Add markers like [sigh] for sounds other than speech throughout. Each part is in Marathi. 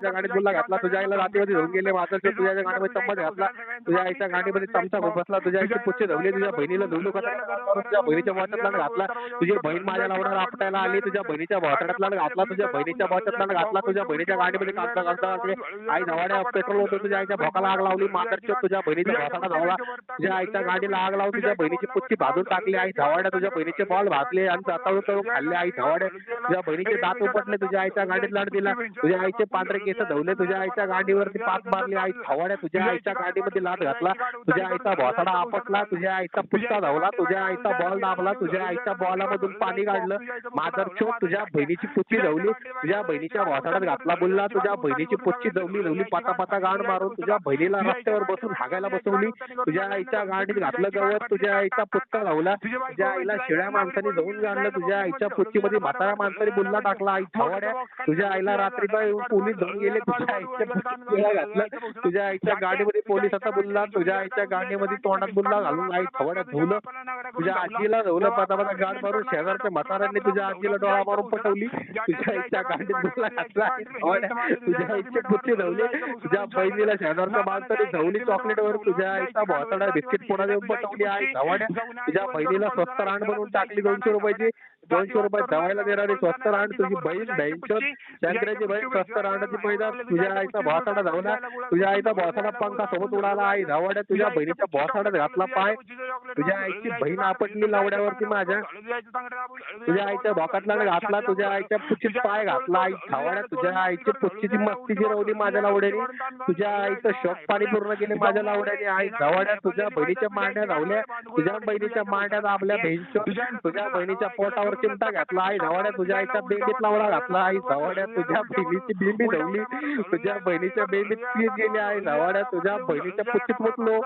तुझ्या गाडीत बोलला घातला तुझ्या आईला रात्रीमध्ये घेऊन गेले माझा तुझ्या गाडीमध्ये चम्मच घातला तुझ्या आईच्या गाडीमध्ये चमचा बसला तुझ्या आईचे पुच्छे धवले तुझ्या बहिणीला धुलू कसा तुझ्या बहिणीच्या वाटतला घातला तुझी बहीण माझ्या लावणार आपटायला आली तुझ्या बहिणीच्या बोटातला घातला तुझ्या बहिणीच्या बोटातला घातला तुझ्या बहिणीच्या गाडीमध्ये काढता काढता आई धवाड्या पेट्रोल होतं तुझ्या आईच्या भोकाला आग लावली मातरच्या तुझ्या बहिणीच्या भाताला धावला तुझ्या आईच्या गाडीला आग लावून तुझ्या बहिणीची पुच्छी भाजून टाकली आई धवाड्या तुझ्या बहिणीचे बॉल भाजले आणि जाता खाल्ले आई धवाड्या तुझ्या बहिणीचे दात उपटले तुझ्या आईच्या गाडीत लाड दिला तुझ्या आईचे पांढरे केस धवले तुझ्या आईच्या गाडीवरती पाच मारली आई धावाड्या तुझ्या आईच्या गाडीमध्ये लाट घातला तुझ्या आईचा भोसडा आपटला तुझ्या आईचा पुस्ता धावला तुझ्या आईचा बॉल दाबला तुझ्या आईच्या बॉलामधून पाणी काढलं मादर चोट तुझ्या बहिणीची पुच्ची धवली तुझ्या बहिणीच्या भोसाडात घातला बोलला तुझ्या बहिणीची पुच्ची धवली धवली पाता पाता गाण मारून तुझ्या बहिणीला रस्त्यावर बसून हागायला बसवली तुझ्या आईच्या गाडीत घातलं गवत तुझ्या आईचा पुच्चा धावला तुझ्या आईला शिळ्या माणसाने धवून जाणलं तुझ्या आईच्या पुच्चीमध्ये म्हातारा माणसाने बुल्ला टाकला आई ठवाड्या तुझ्या आईला रात्री पोलीस धरून गेले तुझ्या आईच्या तुझ्या आईच्या गाडीमध्ये पोलिसाचा बुल्ला तुझ्या आईच्या गाडीमध्ये तोंडात बुल्ला घालून आई ठवाड्या धुवलं तुझ्या आजीला धुवलं पता गाड मारून शेजारच्या म्हाताऱ्यांनी तुझ्या आजीला डोळा मारून पटवली तुझ्या आईच्या गाडीत बुल्ला घातला. तुझ्या आईचे पुच्चे धवले. तुझ्या बहिणीला शेजारच्या माणसाने धवली चॉकलेट वर तुझ्या आईचा भोसडा बिस्किट पुन्हा देऊन पटवली आई धवाड्या तुझ्या बहिणीला स्वस्त रांड बनवून टाकली दोनशे रुपयाची दोनशे रुपये धवायला देणारी स्वस्त रांड तुझी बहीण बहीणचोद शंकराची बहीण स्वस्त रांडाची पैदा तुझ्या आईचा भोसाडा धावला तुझ्या आईचा भोसाडा पंखा सोबत उडाला आई धावड्या तुझ्या बहिणीच्या भोसाड्यात घातला पाय. तुझ्या आईची बहीण आपटली लावड्यावरती माझ्या. तुझ्या आईच्या भोकातला घातला तुझ्या आईच्या पुच्छीत पाय घातला आई धावड्या तुझ्या आईची पुच्छीची मस्ती जिरवली माझ्या लावड्याने तुझ्या आईचं शॉक पाणी पूर्ण केले माझ्या लावड्याने आई धावड्या तुझ्या बहिणीच्या मांड्या धावल्या तुझ्या बहिणीच्या मांड्या दाबल्या बहिणीच्या तुझ्या बहिणीच्या पोटावर चिमटा घातला. आई धावड्या तुझ्या आईच्या बेबीत लावडा घातला. आई धावड्या तुझ्या बहिणीची बेंबी धवली. तुझ्या बहिणीच्या बेबीत पीत गेली. आई धावड्या तुझ्या बहिणीच्या पुच्छीत मुतलो.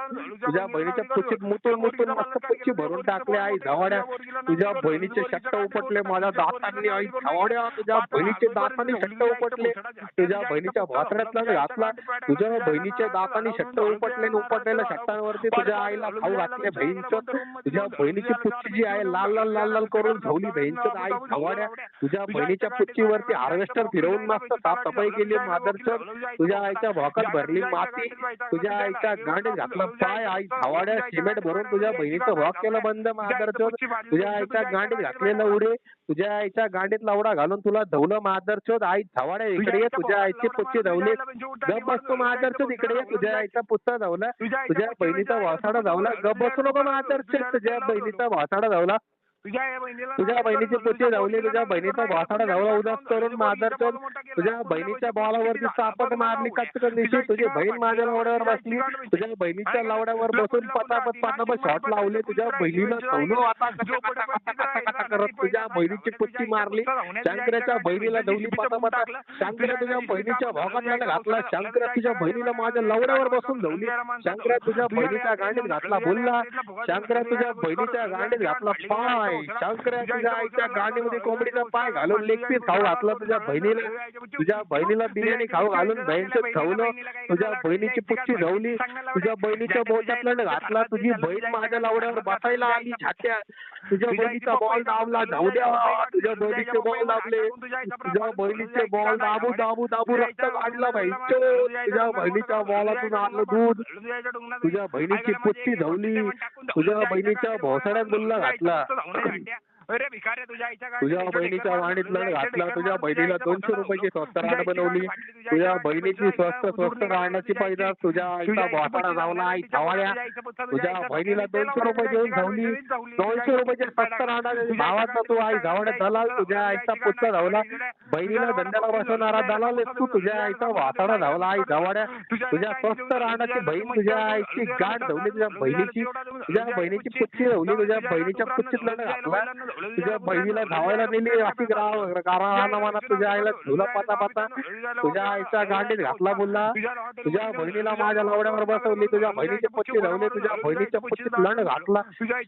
तुझ्या बहिणीच्या पुच्छीत मुतून मुतून मस्त पुच्छी भरून टाकले. आई धावड्या तुझ्या बहिणीचे शट्ट उपटले. माझ्या दातांनी आई धावड्या तुझ्या बहिणीचे दातांनी शट्ट उपटले. तुझ्या बहिणीच्या भातड्यातला घातला. तुझ्या बहिणीच्या दातांनी शट्ट उपटले उपटलेल्या शट्टांवरती तुझ्या आईला खाऊ घातले. बहीणचं तुझ्या बहिणीची पुच्छी जी आहे लाल लाल लाल लाल करून झवली आई तुझ्या बहिणीच्या पुच्छीवरती हार्वेस्टर फिरवून मस्त साफसफाई केली मादरचं. तुझ्या आईच्या भोकात भरली माती तुझ्या आईच्या गांडीत घातलं. पाय आई धावाड्या सिमेंट भरून तुझ्या बहिणीचं भोग केलं बंद मादरचं. तुझ्या आईच्या गांडीत घातलेलं उडे तुझ्या आईच्या गांडीत लावडा घालून तुला धवलं मादरचोद आई धावाड्या इकडे ये तुझ्या आईची पुच्छी धवली. गप बसतो मादरचोद इकडे ये तुझ्या आईचा पुत्ता धावला तुझ्या बहिणीचा वासाडा धावला गप बसू नको मादरचोद तुझ्या बहिणीचा वासाडा धावला. तुझ्या बहिणीचे पुच्छे धावले तुझ्या बहिणीचा भासाडा धावला उदास करून मादरचोद तुझ्या बहिणीच्या बॉलावरती चापट मारली कचकन दिवशी तुझी बहीण माझ्या लावड्यावर बसली तुझ्या बहिणीच्या लावड्यावर बसून पटापट पटापट शॉट लावले तुझ्या बहिणीला धवलो आता करत तुझ्या बहिणीची पुच्छी मारली शंकराच्या बहिणीला धवली पटापटा शंकरा तुझ्या बहिणीच्या भागात घातला शंकरा तुझ्या बहिणीला माझ्या लावड्यावर बसून धवली शंकरा तुझ्या बहिणीच्या गांडीत घातला बोलला शंकरा तुझ्या बहिणीच्या गांडीत घातला पाय तुझ्या आईच्या गांडीमध्ये कोंबडीचा पाय घालून लेग पीस खाऊ घातला. तुझ्या बहिणीला तुझ्या बहिणीला बिर्याणी खाऊ घालून बहिणीचं ठेवलं तुझ्या बहिणीची पुच्छी धवली. तुझ्या बहिणीच्या बोटातलं घातला. तुझी बहीण माझ्या लावड्यावर बसायला आली छात्या तुझ्या बहिणीचा बॉल दाबला. धाव द्या. तुझ्या बहिणीचे बॉल दाबले. तुझ्या बहिणीचे बॉल दाबू दाबू दाबू रक्त काढलं बहिणीचं तुझ्या बहिणीच्या बॉलातून आणलं दूध तुझ्या बहिणीची पुच्छी धवली तुझ्या बहिणीच्या भोसड्यात गुल्ला घातला ಅಡ್ಡ तुझ्या बहिणीच्या वाणीतलं घातला तुझ्या बहिणीला दोनशे रुपयाची स्वस्त राहण बनवली तुझ्या बहिणीची स्वस्त स्वस्त राहण्याची पैदास तुझ्या आईचा भोसाडा धावला आई धावाळ्या तुझ्या बहिणीला दोनशे रुपये देऊन धावली दोनशे रुपयाचे स्वस्त राहणार भावाचा तू आई धावड्या दलाल तुझ्या आईचा पुत्र धावला बहिणीला धंद्याला बसवणारा दलाल तू तुझ्या आईचा वासाडा धावला आई धावड्या तुझ्या स्वस्त राहण्याची बहीण तुझ्या आईची गाठ धावली तुझ्या बहिणीची तुझ्या बहिणीची पुच्छी धावली तुझ्या बहिणीच्या पुच्छीत लढ घातला तुझ्या बहिणीला धावायला नेली अशी कारा तुझ्या आईला धुला पाता पाता. तुझ्या आईच्या गांडीत घातला बोलला तुझ्या बहिणीला माझ्या लावड्यावर बसवली तुझ्या बहिणीचे पुच्छी धावले तुझ्या बहिणीच्या पुच्छीत लंड घातला.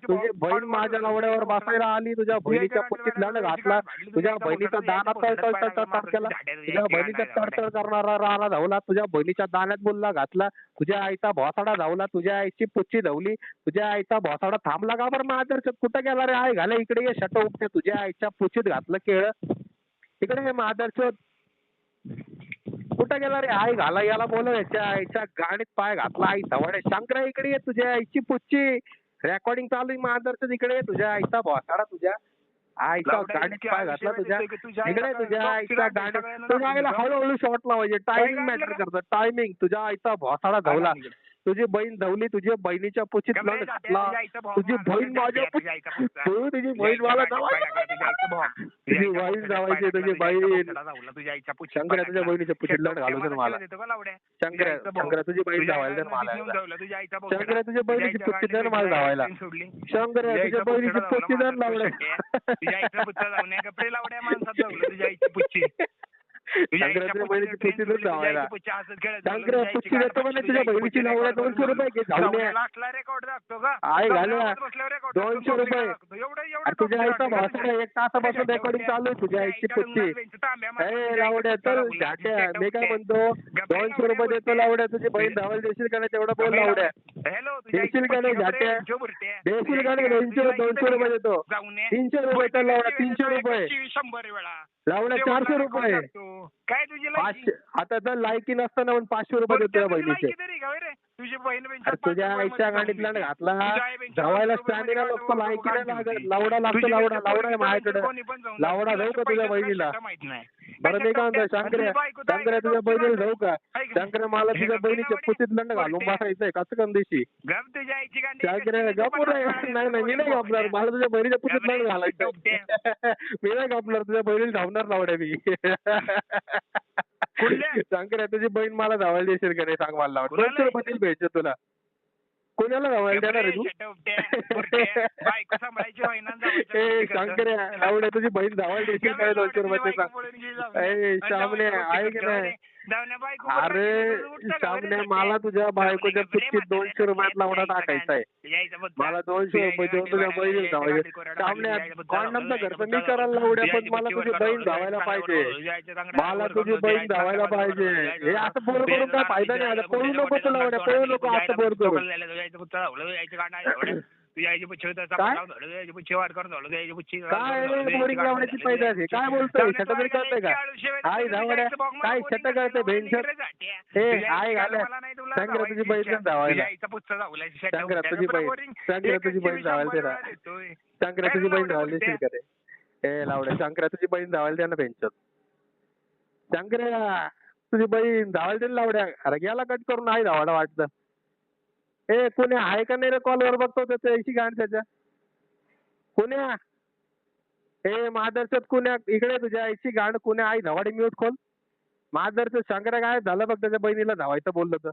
तुझी बहीण माझ्या लावड्यावर बसायला आली तुझ्या बहिणीच्या पुच्छीत लंड घातला. तुझ्या बहिणीचा दाना तळतळ तळतळ तळ केला. तुझ्या बहिणीचा तडतड करणारा राणा धावला. तुझ्या बहिणीच्या दाण्यात बोलला घातला. तुझ्या आईचा भोसाडा धावला. तुझ्या आईची पुच्छी धावली तुझ्या आईचा भोसाडा थांबला का बरं माझ्या कुठं गेला रे आई घाला इकडे शट उपटे तुझ्या आईच्या पुच्छीत घातलं केळ. इकडे हे महादर्शक कुठं गेला रे? आई घाला याला बोलव. याच्या आईच्या गाडीत पाय घातला. आई धवडे शंकरा इकडे ये तुझ्या आईची पुच्ची. रेकॉर्डिंग चालू आहे मादरचं इकडे ये तुझ्या आईचा भोसाडा तुझ्या. आईचा गाडीत इतकी पाय घातला तुझ्या. इकडे तुझ्या आईचा गाडीत दाखवलं तुझ्या आईला? हळूहळू शॉट लावायचे टायमिंग मॅटर? करतं. टायमिंग तुझ्या आईचा भोसाडा धवला. तुझी बहीण धवली तुझ्या बहिणीच्या पुचीत लढ घातला तुझी बहीण माझ्या. तू तुझी बहीण मला. तुझी बहीण जावायची, तुझी बहीण. तुझ्या शंकरा तुझ्या. बहिणीच्या पुचीत लढ घालू मला? शंकरा तुझ्या आईचा भाऊ. शंकरा तुझी बहीण धावायला तुझ्या शंकरा. तुझ्या बहिणीची आईच्या दर मला धावायला. शंकरा तुझ्या बहिणीची पुतळा पुच्ची दर लावला लावले माझा तुझ्या आईचा पुतळा लावण्या कपडे लावड्या माणसात लावलं तुझ्या आईची पुच्ची बहिणीची पुतळ्यात पुच्ची पेन दर सोडली, तुझ्या धावायला आईची पुच्ची हसत खेळत झालं, शंकरा तुझ्या पुच्ची आईची देतो म्हणे गाडी तुझ्या बसली, बहिणीची तुझ्या लावल्या आईची दोनशे रुपये रेकॉर्ड दाखतो का आहे, घालूया. दोनशे दोन रुपये. तुझ्या आईचा का? एक तासापासून रेकॉर्डिंग चालू आहे. तुझ्या आईची पुच्ची ए लावड्या तर झाट्या लावला. मी काय म्हणतो? दोनशे रुपये देतो. लावड्या. तुझी बहीण धावायला देशील का नाही तेवढं बोल लावड्या. देशील का नाही झाट्या? देशील का नाही? दोनशे दोनशे रुपये देतो. तीनशे रुपये तर लावड्या. तीनशे रुपये. शंभर वेळा तेवढा चारशे रुपये. काय तुझी पाचशे आता तर लायकी नसताना पण पाचशे रुपये देतो तुझ्या बहिणीचे. तुझी बहीण तुझ्या आईच्या गाडीत लढ घातला. धावायला स्टॅमिना लागतो लायकी नाही लागत. लावडा लागतो लावडा लावडा आहे माझ्याकडे. लावडा जाऊ. का तुझ्या बहिणीला? बरं मी काय म्हणतो शंकर्या शंकर्या तुझ्या बहिणीला जाऊ का? शंकर्या मला तुझ्या बहिणीच्या पुतीत लंड घालून बसायचंय कसं कम गप तुझ्या आईची गपूर [laughs] नाही नाही नाही, मी नाही घाबणार मला तुझ्या बहिणीच्या पुतीत लंड घालायचं मी नाही घाबणार तुझ्या बहिणीला धावणार लावड्या मी? [laughs] शंकर्या तुझी बहीण मला धावायला देशील का नाही सांग मला? दोनशे रुपये देईल भेटचे तुला. कोणाला धावायला देणार आहे तू? लावड्या तुझी बहीण धावायला देशील काय दोनशे सांग आहे की नाही? अरे सामने मला तुझ्या बायकोच्या पुच्चीत दोनशे रुपयात लावडा टाकायचा आहे मला दोनशे रुपये देऊन तुझ्या बहिणीला धावायचे सामने कॉन्डमचं घरचं मी करायला लावड्या पण मला तुझी बहीण धावायला पाहिजे मला तुझी बहीण धावायला पाहिजे हे असं बोल करून काय फायदा नाही आता पळू नको तुला लावड्या पळू नको असं बोल करून लावण्याची पैदा आहे. काय बोलतोय? छट तरी कळतंय का? काय धावड्या काय छट कळतंय भेंचर हे आहे घाल्या शंकरा तुझी पण धावायला शंकरा तुझी बहीण. शंकरा तुझी बहीण धावायला शंकरा तुझी बहीण धावायला देशील का रे? हे लावड्या शंकरा तुझी बहीण धावायला दे ना भेंचर. शंकरा तुझी बहीण धावायला दे लावड्या. अरे गेला कट करून आहे धावायला वाटतं. ए कोणी आहे का नाही रे कॉलवर बघतो त्याचं ऐशी गाण त्याच्या. कुण्या? ए महादर्शक कुण्या? इकडे तुझ्या आईची गाण कुण्या? आई धवाडी म्यूट खोल. महादर्शक शंकरा काय झालं बघ त्याच्या बहिणीला धावायचं बोललं तर.